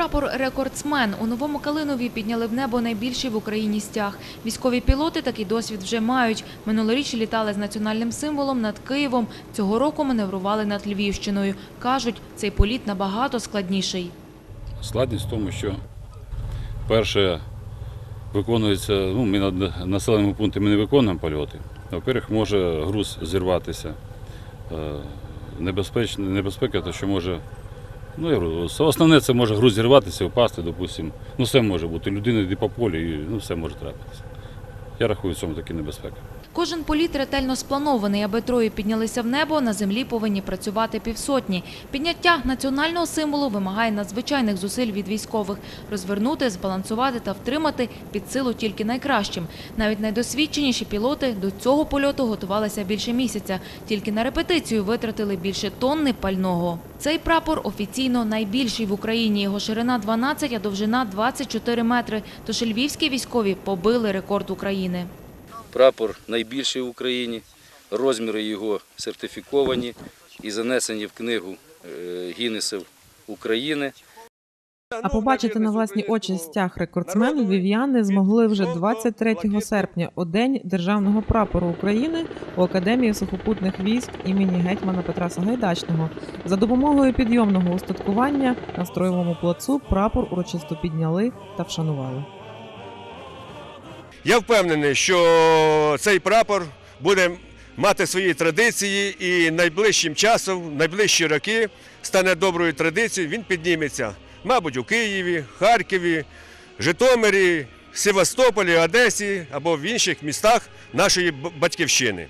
прапор рекордсмен у новому Калинові підняли в небо найбільший в Україні стяг. Військові пілоти такий досвід вже мають. Минулоріч літали з національним символом над Києвом. Цього року маневрували над Львівщиною. Кажуть, цей політ набагато складніший. Складність в тому, що перше виконується, ну, ми над населеними пунктами не виконуємо польоти. Во-первых, може груз зірватися. Е, небезпека, то що може. Ну, я говорю, основне це може груз зірватися, впасти, допустимо. Ну, все може бути. Людина йде по полю і ну, все може трапитися. Я рахую в цьому таки небезпека. Кожен політ ретельно спланований, аби троє піднялися в небо, на землі повинні працювати півсотні. Підняття національного символу вимагає надзвичайних зусиль від військових. Розвернути, збалансувати та втримати під силу тільки найкращим. Навіть найдосвідченіші пілоти до цього польоту готувалися більше місяця. Тільки на репетицію витратили більше тонни пального. Цей прапор офіційно найбільший в Україні. Його ширина 12, а довжина 24 метри. Тож львівські військові побили рекорд України. Прапор найбільший в Україні, розміри його сертифіковані і занесені в книгу е, Гіннесів України. А побачити на власні очі стяг рекордсмену львів'яни змогли вже 23 серпня, у день державного прапору України у Академії сухопутних військ імені гетьмана Петра Сагайдачного. За допомогою підйомного устаткування на строєвому плацу прапор урочисто підняли та вшанували. Я впевнений, що цей прапор буде мати свої традиції і найближчим часом, найближчі роки стане доброю традицією. Він підніметься, мабуть, у Києві, Харкові, Житомирі, Севастополі, Одесі або в інших містах нашої батьківщини.